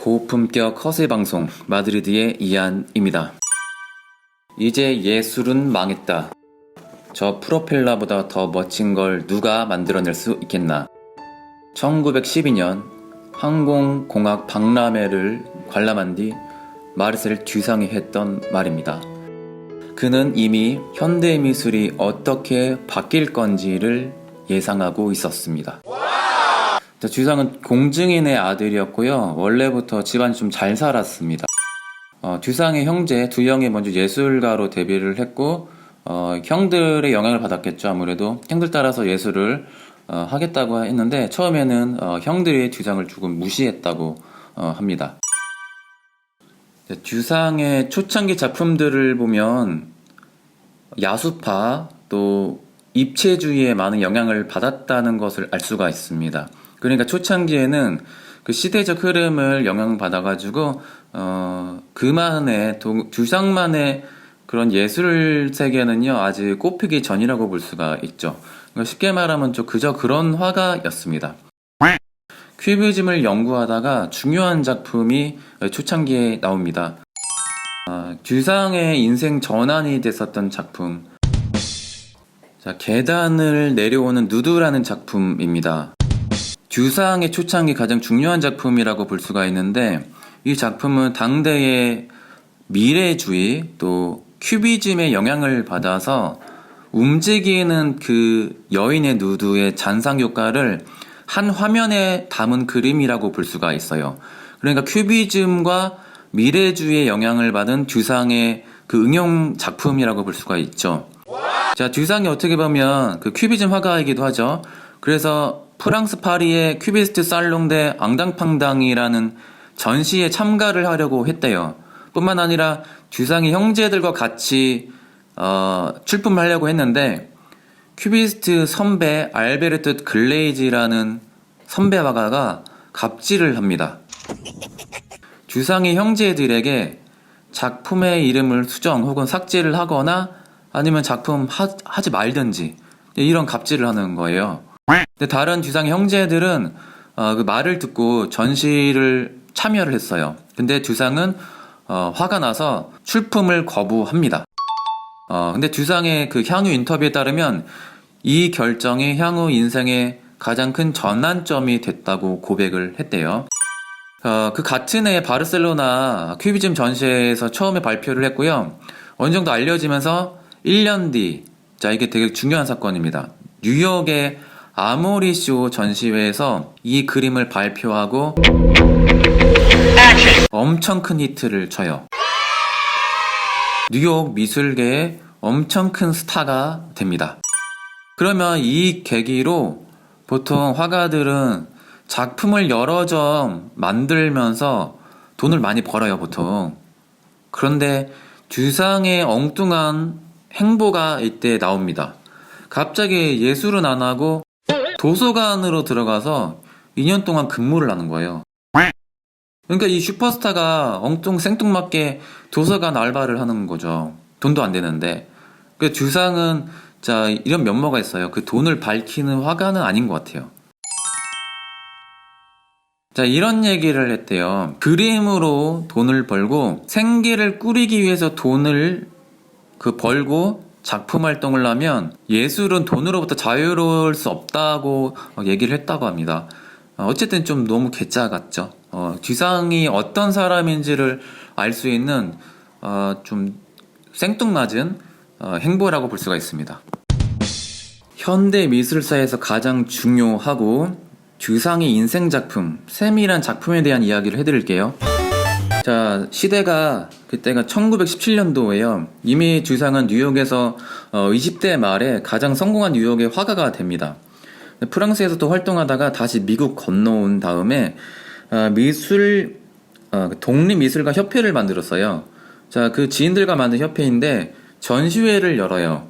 고품격 허세 방송 마드리드의 이안입니다. 이제 예술은 망했다. 저 프로펠러보다 더 멋진 걸 누가 만들어낼 수 있겠나? 1912년 항공공학 박람회를 관람한 뒤 마르셀 듀상이 했던 말입니다. 그는 이미 현대 미술이 어떻게 바뀔 건지를 예상하고 있었습니다. 자, 듀상은 공증인의 아들이었고요. 원래부터 집안이 좀 잘 살았습니다. 어, 듀상의 형제 두 형이 먼저 예술가로 데뷔를 했고 어, 형들의 영향을 받았겠죠. 아무래도 형들 따라서 예술을 어, 하겠다고 했는데 처음에는 어, 형들이 듀상을 조금 무시했다고 어, 합니다. 네, 듀상의 초창기 작품들을 보면 야수파 또 입체주의에 많은 영향을 받았다는 것을 알 수가 있습니다. 그러니까 초창기에는 그 시대적 흐름을 영향받아가지고 어 그만의 도- 듀상만의 그런 예술 세계는요 아직 꽃피기 전이라고 볼 수가 있죠. 그러니까 쉽게 말하면 좀 그저 그런 화가였습니다. 큐비즘을 연구하다가 중요한 작품이 초창기에 나옵니다. 아, 듀상의 인생 전환이 됐었던 작품. 자, 계단을 내려오는 누드라는 작품입니다. 듀상의 초창기 가장 중요한 작품이라고 볼 수가 있는데 이 작품은 당대의 미래주의 또 큐비즘의 영향을 받아서 움직이는 그 여인의 누드의 잔상 효과를 한 화면에 담은 그림이라고 볼 수가 있어요. 그러니까 큐비즘과 미래주의의 영향을 받은 듀상의 그 응용 작품이라고 볼 수가 있죠. 자, 듀상이 어떻게 보면 그 큐비즘 화가이기도 하죠. 그래서 프랑스 파리의 큐비스트 살롱 대 앙당팡당이라는 전시에 참가를 하려고 했대요. 뿐만 아니라 듀상이 형제들과 같이 어, 출품을 하려고 했는데 큐비스트 선배 알베르트 글레이지라는 선배 화가가 갑질을 합니다. 듀상의 형제들에게 작품의 이름을 수정 혹은 삭제를 하거나 아니면 작품 하, 하지 말든지 이런 갑질을 하는 거예요. 근데 다른 듀상의 형제들은 어, 그 말을 듣고 전시를 참여를 했어요. 근데 듀상은 어, 화가 나서 출품을 거부합니다. 어, 근데 듀상의 그 향후 인터뷰에 따르면 이 결정이 향후 인생의 가장 큰 전환점이 됐다고 고백을 했대요. 어, 그 같은 해 바르셀로나 큐비즘 전시회에서 처음에 발표를 했고요. 어느 정도 알려지면서 1년 뒤, 자, 이게 되게 중요한 사건입니다. 뉴욕의 아모리쇼 전시회에서 이 그림을 발표하고 엄청 큰 히트를 쳐요. 뉴욕 미술계의 엄청 큰 스타가 됩니다. 그러면 이 계기로 보통 화가들은 작품을 여러 점 만들면서 돈을 많이 벌어요, 보통. 그런데 듀상의 엉뚱한 행보가 이때 나옵니다. 갑자기 예술은 안 하고 도서관으로 들어가서 2년 동안 근무를 하는 거예요. 그러니까 이 슈퍼스타가 엉뚱 생뚱맞게 도서관 알바를 하는 거죠. 돈도 안 되는데. 그 듀상은 자 이런 면모가 있어요. 그 돈을 밝히는 화가는 아닌 것 같아요. 자 이런 얘기를 했대요. 그림으로 돈을 벌고 생계를 꾸리기 위해서 돈을 그 벌고 작품 활동을 하면 예술은 돈으로부터 자유로울 수 없다고 어, 얘기를 했다고 합니다. 어, 어쨌든 좀 너무 개짜 같죠. 어, 듀상이 어떤 사람인지를 알 수 있는 어, 좀 생뚱맞은 어, 행보라고 볼 수가 있습니다. 현대 미술사에서 가장 중요하고 듀상의 인생 작품, 세밀한 작품에 대한 이야기를 해드릴게요. 자, 시대가 그때가 1917년도예요. 이미 듀상은 뉴욕에서 어, 20대 말에 가장 성공한 뉴욕의 화가가 됩니다. 프랑스에서도 활동하다가 다시 미국 건너온 다음에 어, 미술 어, 독립미술가 협회를 만들었어요. 자, 그 지인들과 만든 협회인데 전시회를 열어요.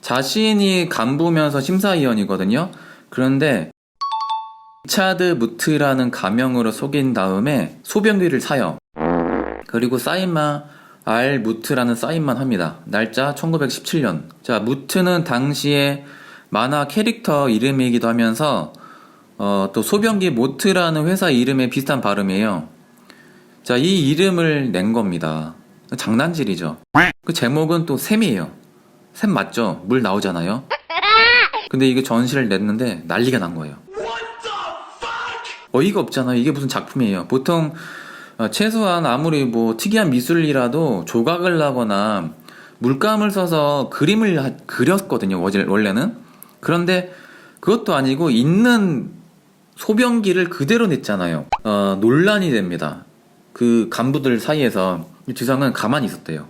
자신이 간부면서 심사위원이거든요. 그런데 리차드 무트라는 가명으로 속인 다음에 소변기를 사요. 그리고 사인만 알 무트라는 사인만 합니다. 날짜 1917년. 자, 무트는 당시에 만화 캐릭터 이름이기도 하면서 어, 또 소변기 모트라는 회사 이름에 비슷한 발음이에요. 자, 이 이름을 낸 겁니다. 장난질이죠. 그 제목은 또 샘이에요. 샘 맞죠? 물 나오잖아요. 근데 이게 전시를 냈는데 난리가 난 거예요. 어이가 없잖아요. 이게 무슨 작품이에요. 보통 어, 최소한 아무리 뭐 특이한 미술이라도 조각을 나거나 물감을 써서 그림을 하- 그렸거든요. 원래- 원래는. 그런데 그것도 아니고 있는 소변기를 그대로 냈잖아요. 어, 논란이 됩니다. 그 간부들 사이에서 이 주상은 가만히 있었대요.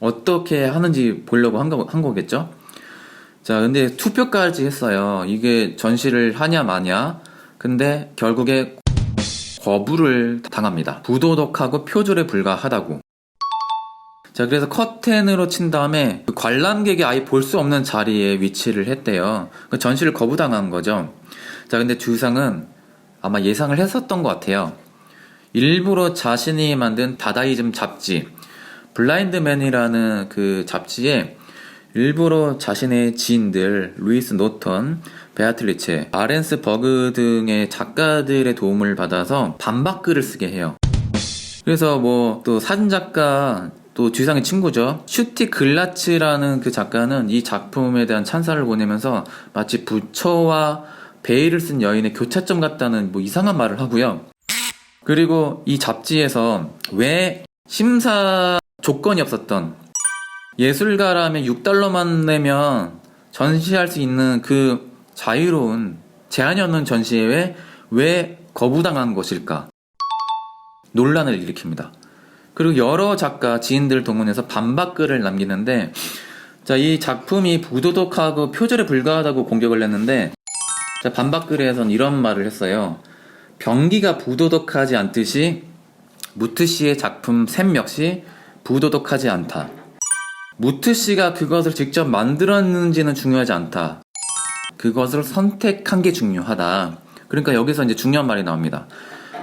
어떻게 하는지 보려고 한, 거, 한 거겠죠? 자, 근데 투표까지 했어요. 이게 전시를 하냐 마냐. 근데 결국에 거부를 당합니다. 부도덕하고 표절에 불과하다고. 자, 그래서 커튼으로 친 다음에 그 관람객이 아예 볼 수 없는 자리에 위치를 했대요. 그 전시를 거부당한 거죠. 자, 근데 주상은 아마 예상을 했었던 것 같아요. 일부러 자신이 만든 다다이즘 잡지, 블라인드맨이라는 그 잡지에 일부러 자신의 지인들, 루이스 노턴, 베아틀리체, 아렌스 버그 등의 작가들의 도움을 받아서 반박글을 쓰게 해요. 그래서 뭐 또 사진작가 또 주상의 친구죠. 슈티 글라츠라는 그 작가는 이 작품에 대한 찬사를 보내면서 마치 부처와 베일을 쓴 여인의 교차점 같다는 뭐 이상한 말을 하고요. 그리고 이 잡지에서 왜 심사 조건이 없었던 예술가라면 6달러만 내면 전시할 수 있는 그 자유로운 제한이 없는 전시회에 왜 거부당한 것일까? 논란을 일으킵니다. 그리고 여러 작가, 지인들 동원해서 반박글을 남기는데, 자, 이 작품이 부도덕하고 표절에 불과하다고 공격을 했는데, 자, 반박글에선 이런 말을 했어요. 병기가 부도덕하지 않듯이, 무트 씨의 작품 샘 역시 부도덕하지 않다. 무트 씨가 그것을 직접 만들었는지는 중요하지 않다. 그것을 선택한 게 중요하다. 그러니까 여기서 이제 중요한 말이 나옵니다.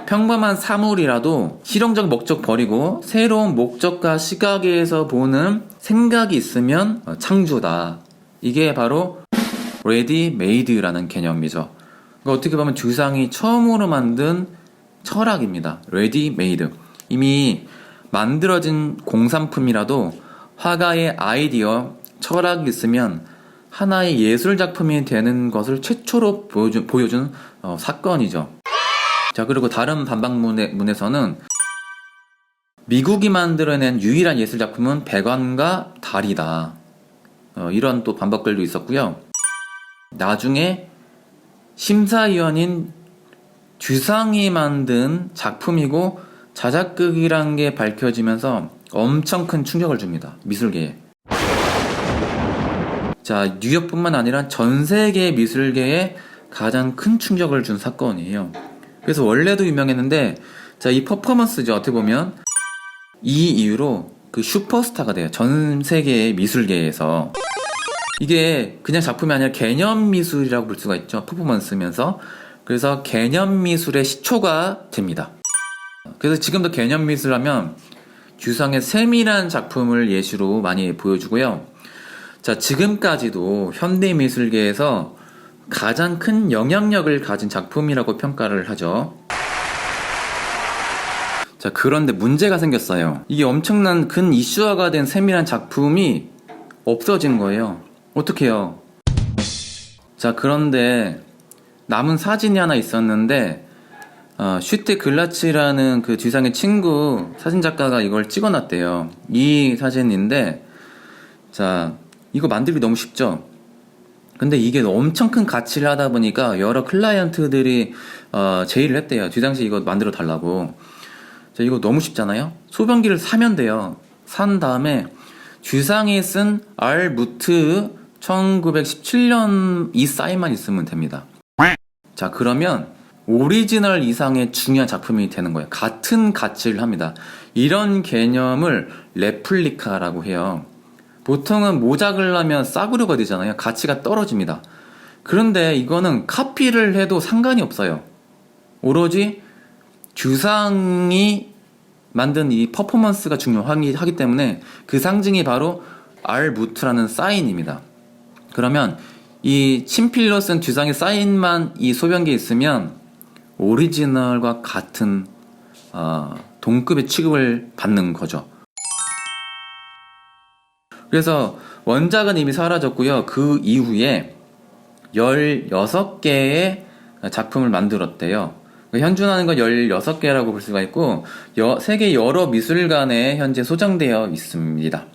평범한 사물이라도 실용적 목적 버리고 새로운 목적과 시각에서 보는 생각이 있으면 어, 창조다. 이게 바로 ready made라는 개념이죠. 그러니까 어떻게 보면 주상이 처음으로 만든 철학입니다. ready made. 이미 만들어진 공산품이라도 화가의 아이디어, 철학이 있으면 하나의 예술 작품이 되는 것을 최초로 보여준, 보여준 어, 사건이죠. 자, 그리고 다른 반박문에서는 미국이 만들어낸 유일한 예술 작품은 백원과 달이다. 어, 이런 또 반박글도 있었고요. 나중에 심사위원인 주상이 만든 작품이고 자작극이란 게 밝혀지면서 엄청 큰 충격을 줍니다. 미술계에. 자, 뉴욕뿐만 아니라 전 세계 미술계에 가장 큰 충격을 준 사건이에요. 그래서 원래도 유명했는데, 자, 이 퍼포먼스죠. 어떻게 보면 이 이유로 그 슈퍼스타가 돼요. 전 세계의 미술계에서. 이게 그냥 작품이 아니라 개념 미술이라고 볼 수가 있죠. 퍼포먼스면서. 그래서 개념 미술의 시초가 됩니다. 그래서 지금도 개념 미술 하면 규상의 세밀한 작품을 예시로 많이 보여주고요. 자, 지금까지도 현대 미술계에서 가장 큰 영향력을 가진 작품이라고 평가를 하죠. 자, 그런데 문제가 생겼어요. 이게 엄청난 근 이슈화가 된 세밀한 작품이 없어진 거예요. 어떡해요? 자, 그런데 남은 사진이 하나 있었는데, 어, 슈테 글라치라는 그 뒤상의 친구 사진작가가 이걸 찍어놨대요. 이 사진인데, 자, 이거 만들기 너무 쉽죠? 근데 이게 엄청 큰 가치를 하다 보니까 여러 클라이언트들이 어, 제의를 했대요. 뒤당시 이거 만들어 달라고. 자, 이거 너무 쉽잖아요? 소변기를 사면 돼요. 산 다음에 주상이 쓴 알무트 1917년 이 사인만 있으면 됩니다. 자, 그러면 오리지널 이상의 중요한 작품이 되는 거예요. 같은 가치를 합니다. 이런 개념을 레플리카라고 해요. 보통은 모작을 하면 싸구려가 되잖아요. 가치가 떨어집니다. 그런데 이거는 카피를 해도 상관이 없어요. 오로지 주상이 만든 이 퍼포먼스가 중요하기 때문에 그 상징이 바로 알무트라는 사인입니다. 그러면 이 친필로 쓴 주상의 사인만 이 소변기에 있으면 오리지널과 같은 어, 동급의 취급을 받는 거죠. 그래서 원작은 이미 사라졌고요. 그 이후에 16개의 작품을 만들었대요. 현존하는 건 16개라고 볼 수가 있고 여- 세계 여러 미술관에 현재 소장되어 있습니다.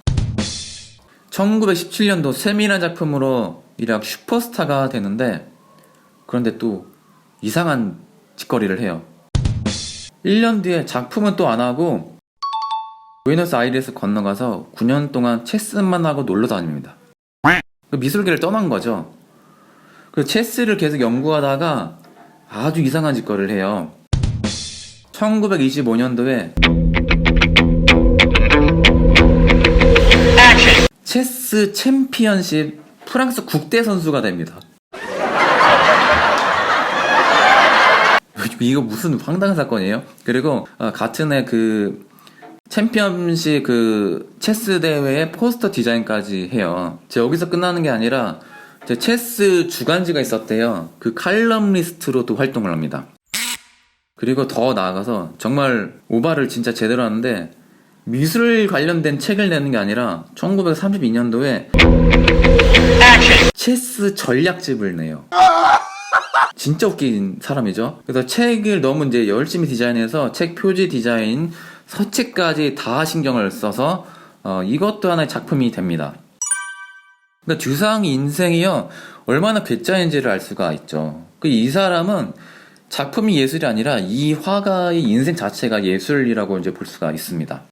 1917년도 세밀한 작품으로 일약 슈퍼스타가 되는데 그런데 또 이상한 짓거리를 해요. 1년 뒤에 작품은 또 안 하고 부에노스 아이레스 건너가서 9년 동안 체스만 하고 놀러 다닙니다. 그 미술계를 떠난 거죠. 그 체스를 계속 연구하다가 아주 이상한 짓거리를 해요. 1925년도에 체스 챔피언십 프랑스 국대 선수가 됩니다. 이거 무슨 황당한 사건이에요? 그리고 어, 같은 해 그 챔피언십 그 체스 대회의 포스터 디자인까지 해요. 제 여기서 끝나는 게 아니라 제 체스 주간지가 있었대요. 그 칼럼리스트로도 활동을 합니다. 그리고 더 나아가서 정말 오바를 진짜 제대로 하는데 미술 관련된 책을 내는 게 아니라 1932년도에 체스 전략집을 내요. 진짜 웃긴 사람이죠. 그래서 책을 너무 이제 열심히 디자인해서 책 표지 디자인, 서책까지 다 신경을 써서 어, 이것도 하나의 작품이 됩니다. 그러니까 듀상 인생이요 얼마나 괴짜인지를 알 수가 있죠. 그 이 사람은 작품이 예술이 아니라 이 화가의 인생 자체가 예술이라고 이제 볼 수가 있습니다.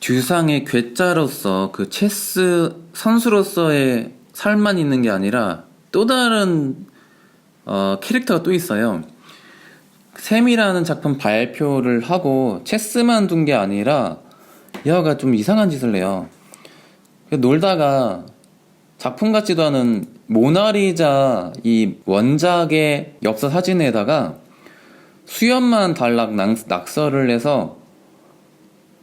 듀상의 괴짜로서 그 체스 선수로서의 살만 있는 게 아니라 또 다른 어, 캐릭터가 또 있어요. 샘이라는 작품 발표를 하고 체스만 둔 게 아니라 얘가 좀 이상한 짓을 해요. 놀다가 작품 같지도 않은 모나리자 이 원작의 엽서 사진에다가 수염만 달락 낙- 낙서를 해서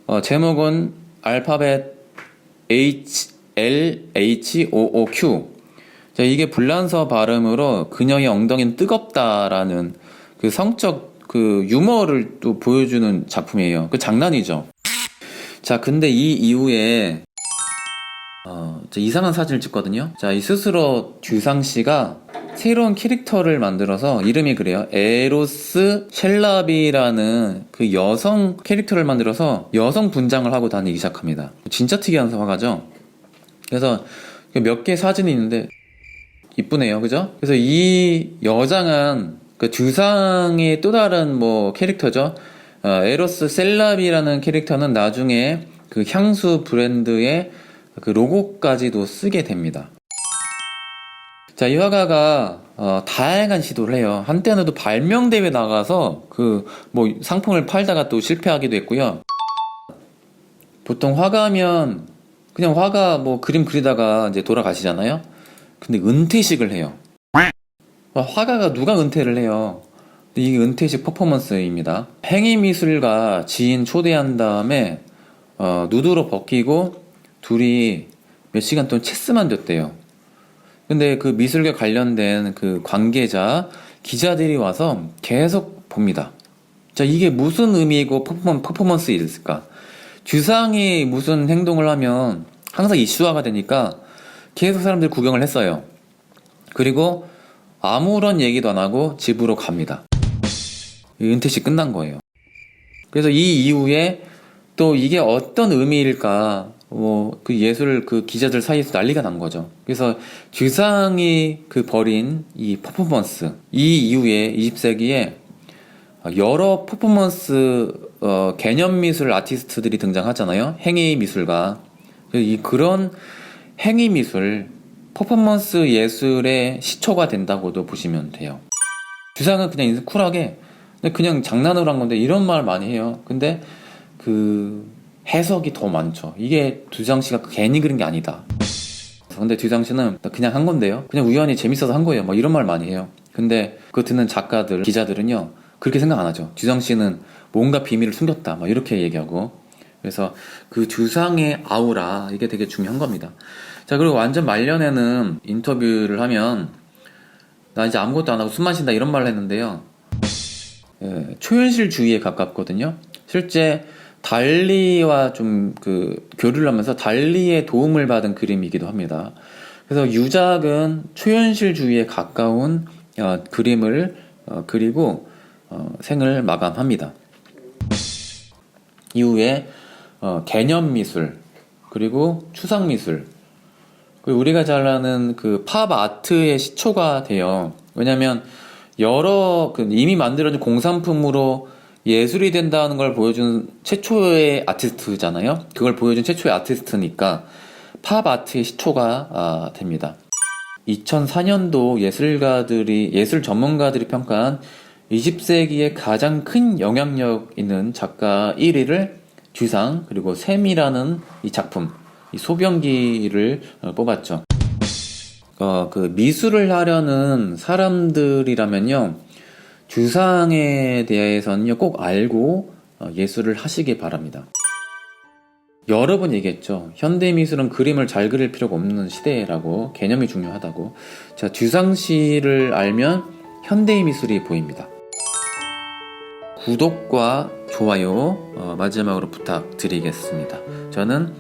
어, 제목은 알파벳 H L H O O Q. 자, 이게 불란서 발음으로 그녀의 엉덩이는 뜨겁다라는 그 성적 그 유머를 또 보여주는 작품이에요. 그 장난이죠. 자, 근데 이 이후에 어, 저 이상한 사진을 찍거든요. 자, 이 스스로 듀상 씨가 새로운 캐릭터를 만들어서 이름이 그래요. 에로스 셸라비라는 그 여성 캐릭터를 만들어서 여성 분장을 하고 다니기 시작합니다. 진짜 특이한 화가죠. 그래서 몇 개 사진이 있는데 이쁘네요, 그죠? 그래서 이 여장은 그 듀상의 또 다른 뭐 캐릭터죠. 어, 에로스 셀라비라는 캐릭터는 나중에 그 향수 브랜드의 그 로고까지도 쓰게 됩니다. 자, 이 화가가 어, 다양한 시도를 해요. 한때는 또 발명 대회 나가서 그 뭐 상품을 팔다가 또 실패하기도 했고요. 보통 화가면 그냥 화가 뭐 그림 그리다가 이제 돌아가시잖아요. 근데 은퇴식을 해요. 와, 화가가 누가 은퇴를 해요? 근데 이게 은퇴식 퍼포먼스입니다. 행위 미술가 지인 초대한 다음에 어, 누드로 벗기고 둘이 몇 시간 동안 체스만 뒀대요. 근데 그 미술계 관련된 그 관계자, 기자들이 와서 계속 봅니다. 자, 이게 무슨 의미이고 퍼포먼, 퍼포먼스일까? 주상이 무슨 행동을 하면 항상 이슈화가 되니까 계속 사람들이 구경을 했어요. 그리고 아무런 얘기도 안 하고 집으로 갑니다. 이 은퇴식 끝난 거예요. 그래서 이 이후에 또 이게 어떤 의미일까, 뭐, 그 예술 그 기자들 사이에서 난리가 난 거죠. 그래서 주상이 그 벌인 이 퍼포먼스, 이 이후에 20세기에 여러 퍼포먼스 어, 개념 미술 아티스트들이 등장하잖아요. 행위 미술가. 이 그런 행위 미술, 퍼포먼스 예술의 시초가 된다고도 보시면 돼요. 주상은 그냥 쿨하게 그냥- 장난으로 한 건데 이런 말 많이 해요. 근데 그 해석이 더 많죠. 이게 두장 씨가 괜히 그린 게 아니다. 근데 두장 씨는 그냥 한 건데요. 그냥 우연히 재밌어서 한 거예요. 뭐 이런 말 많이 해요. 근데 그거 듣는 작가들, 기자들은요. 그렇게 생각 안 하죠. 주상 씨는 뭔가 비밀을 숨겼다. 막 이렇게 얘기하고. 그래서 그 주상의 아우라 이게 되게 중요한 겁니다. 자 그리고 완전 말년에는 인터뷰를 하면 나 이제 아무것도 안 하고 숨 마신다 이런 말을 했는데요. 예, 초현실 주의에 가깝거든요. 실제 달리와 좀 그 교류를 하면서 달리의 도움을 받은 그림이기도 합니다. 그래서 유작은 초현실주의에 가까운 어, 그림을 어, 그리고 어, 생을 마감합니다. 이후에 어, 개념 미술 그리고 추상 미술 그리고 우리가 잘 아는 그 팝 아트의 시초가 돼요. 왜냐하면 여러 그 이미 만들어진 공산품으로 예술이 된다는 걸 보여준 최초의 아티스트잖아요. 그걸 보여준 최초의 아티스트니까 팝 아트의 시초가 아, 됩니다. 2004년도 예술가들이 예술 전문가들이 평가한 20세기의 가장 큰 영향력 있는 작가 1위를 듀상 그리고 샘이라는 이 작품 이 소변기를 어, 뽑았죠. 어, 그 미술을 하려는 사람들이라면요 듀상에 대해서는요 꼭 알고 어, 예술을 하시기 바랍니다. 여러 번 얘기했죠. 현대 미술은 그림을 잘 그릴 필요가 없는 시대라고 개념이 중요하다고. 자, 듀상 씨를 알면 현대 미술이 보입니다. 구독과 좋아요 어, 마지막으로 부탁드리겠습니다. 저는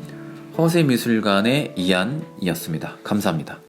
허세미술관의 이한이었습니다. 감사합니다.